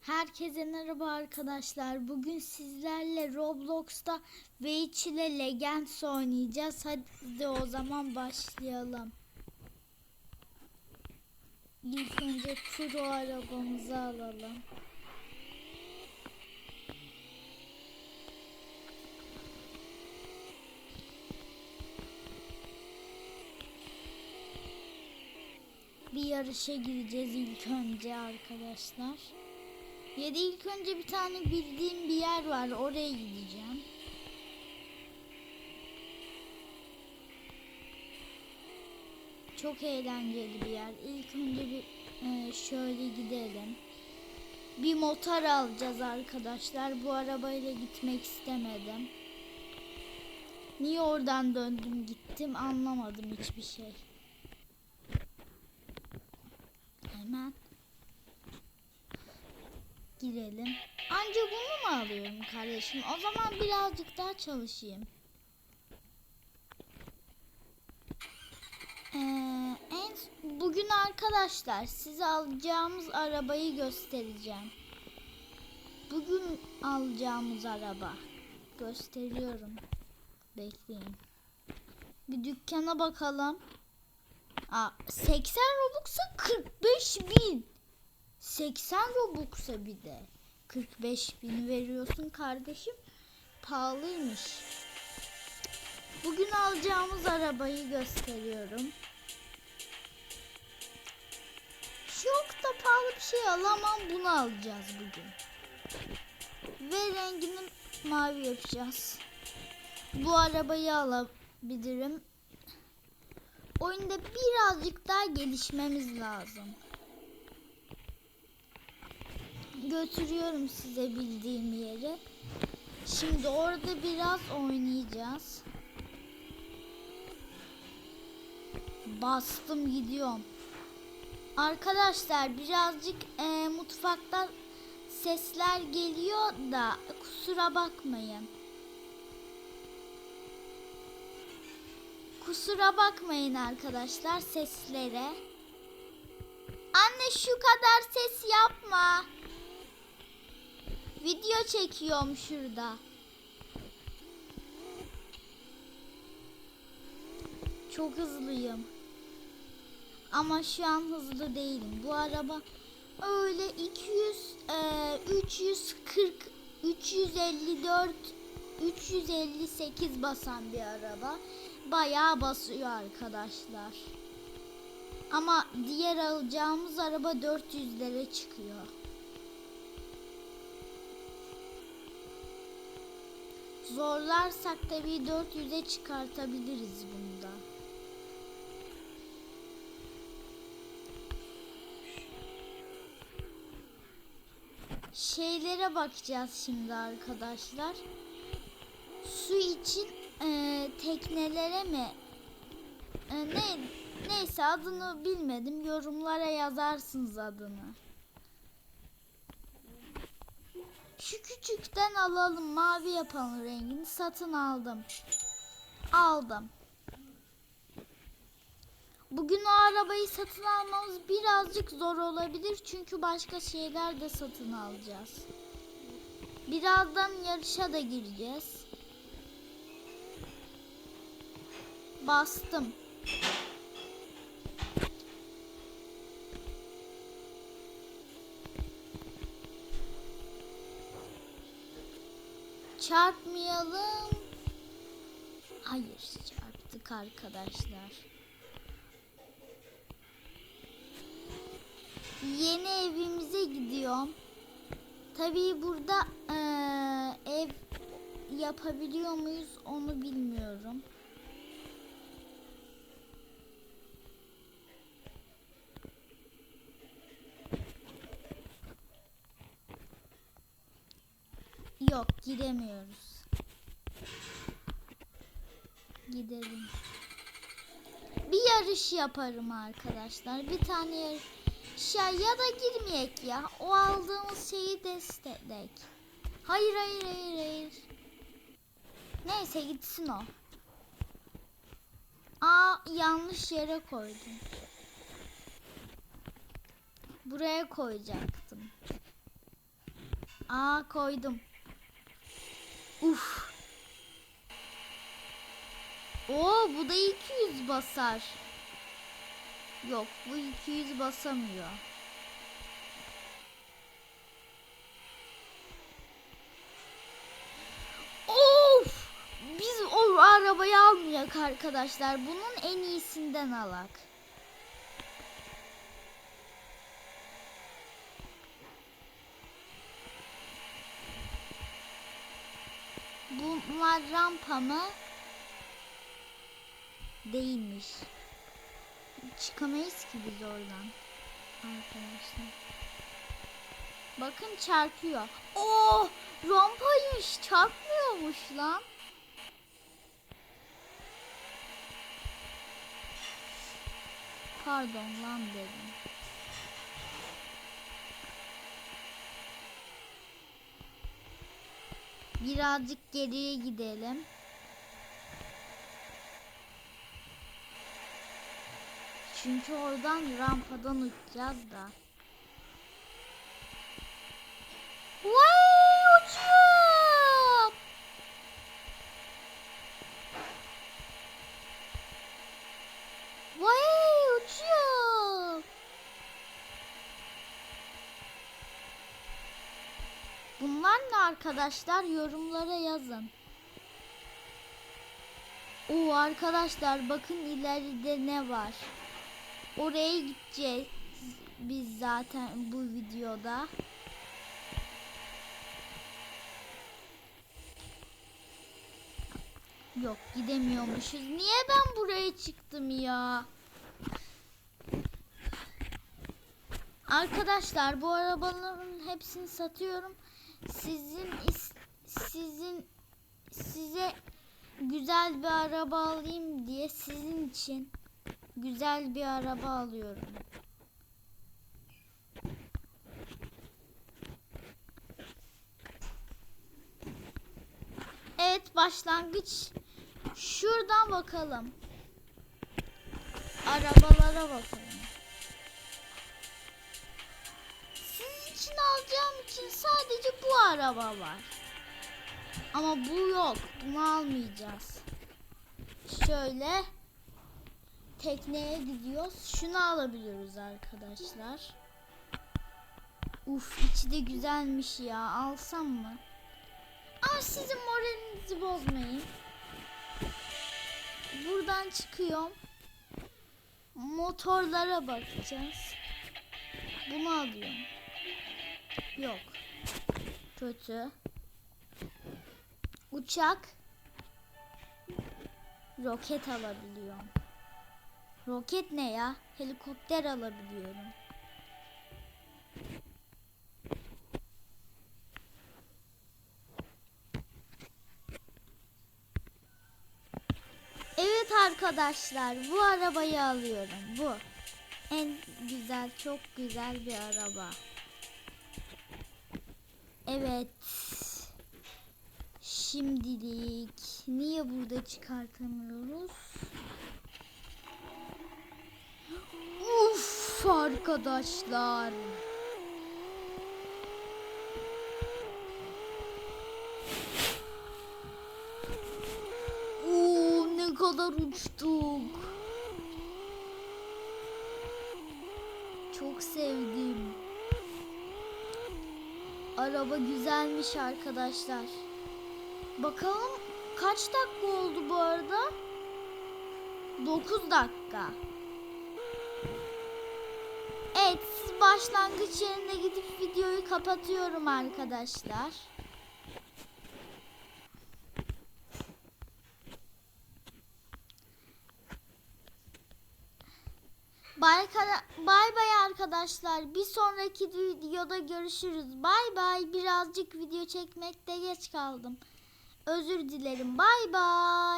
Herkese merhaba arkadaşlar. Bugün sizlerle Roblox'ta Witch ile Legends oynayacağız. Hadi o zaman başlayalım. İlk önce Pro arabamızı alalım. Bir yarışa gireceğiz ilk önce arkadaşlar. Ya da ilk önce bir tane bildiğim bir yer var. Oraya gideceğim. Çok eğlenceli bir yer. İlk önce bir e, şöyle gidelim. Bir motor alacağız arkadaşlar. Bu arabayla gitmek istemedim. Niye oradan döndüm gittim anlamadım hiçbir şey. Hemen girelim. Anca bunu mu alıyorum kardeşim? O zaman birazcık daha çalışayım. Ee, en bugün arkadaşlar size alacağımız arabayı göstereceğim. Bugün alacağımız araba gösteriyorum. Bekleyin. Bir dükkana bakalım. Aa, 80 Robux'a 45 bin. 80 Robux'a bir de. 45 bin veriyorsun kardeşim. Pahalıymış. Bugün alacağımız arabayı gösteriyorum. Çok da pahalı bir şey alamam. Bunu alacağız bugün. Ve rengini mavi yapacağız. Bu arabayı alabilirim. Oyunda birazcık daha gelişmemiz lazım. Götürüyorum size bildiğim yere. Şimdi orada biraz oynayacağız. Bastım gidiyorum. Arkadaşlar birazcık e, mutfaktan sesler geliyor da kusura bakmayın. Kusura bakmayın arkadaşlar seslere. Anne şu kadar ses yapma. Video çekiyorum şurada. Çok hızlıyım. Ama şu an hızlı değilim. Bu araba öyle 200 e, 340 354 358 basan bir araba. Bayağı basıyor arkadaşlar. Ama diğer alacağımız araba 400'lere çıkıyor. Zorlarsak tabii 400'e çıkartabiliriz bunda. Şeylere bakacağız şimdi arkadaşlar. Su için e, teknelere mi? E, ne neyse adını bilmedim. Yorumlara yazarsınız adını. Şu küçükten alalım. Mavi yapalım rengini. Satın aldım. Aldım. Bugün o arabayı satın almamız birazcık zor olabilir. Çünkü başka şeyler de satın alacağız. Birazdan yarışa da gireceğiz. Bastım. Çarpmayalım. Hayır çarptık arkadaşlar. Yeni evimize gidiyorum. Tabii burada eee, ev yapabiliyor muyuz onu bilmiyorum. Yok giremiyoruz. Gidelim. Bir yarış yaparım arkadaşlar. Bir tane yarış ya, ya da girmeyek ya. O aldığımız şeyi desteklek. Hayır hayır hayır hayır. Neyse gitsin o. Aa yanlış yere koydum. Buraya koyacaktım. Aa koydum. Uf. Oo bu da 200 basar. Yok bu 200 basamıyor. Of! Biz o arabayı almayak arkadaşlar. Bunun en iyisinden alak. Bunlar rampa mı? Değilmiş. Çıkamayız ki biz oradan. Arkadaşlar. Bakın çarpıyor. Oo, rampaymış. Çarpmıyormuş lan. Pardon lan dedim. Birazcık geriye gidelim. Çünkü oradan rampadan uçacağız da. Arkadaşlar? Yorumlara yazın. Oo arkadaşlar bakın ileride ne var. Oraya gideceğiz biz zaten bu videoda. Yok gidemiyormuşuz. Niye ben buraya çıktım ya? Arkadaşlar bu arabaların hepsini satıyorum. Sizin sizin size güzel bir araba alayım diye sizin için güzel bir araba alıyorum. Evet başlangıç şuradan bakalım. Arabalara bakalım. Alacağım için sadece bu araba var. Ama bu yok. Bunu almayacağız. Şöyle tekneye gidiyoruz. Şunu alabiliyoruz arkadaşlar. Uf içi de güzelmiş ya. Alsam mı? Ama sizin moralinizi bozmayın. Buradan çıkıyorum. Motorlara bakacağız. Bunu alıyorum. Yok. Kötü. Uçak. Roket alabiliyorum. Roket ne ya? Helikopter alabiliyorum. Evet arkadaşlar bu arabayı alıyorum. Bu. En güzel çok güzel bir araba. Evet. Şimdilik niye burada çıkartamıyoruz? Uf arkadaşlar. Oo ne kadar uçtuk. Çok sevdim. Araba güzelmiş arkadaşlar. Bakalım kaç dakika oldu bu arada? 9 dakika. Evet, başlangıç yerine gidip videoyu kapatıyorum arkadaşlar. Bay bay bay arkadaşlar. Bir sonraki videoda görüşürüz. Bay bay. Birazcık video çekmekte geç kaldım. Özür dilerim. Bay bay.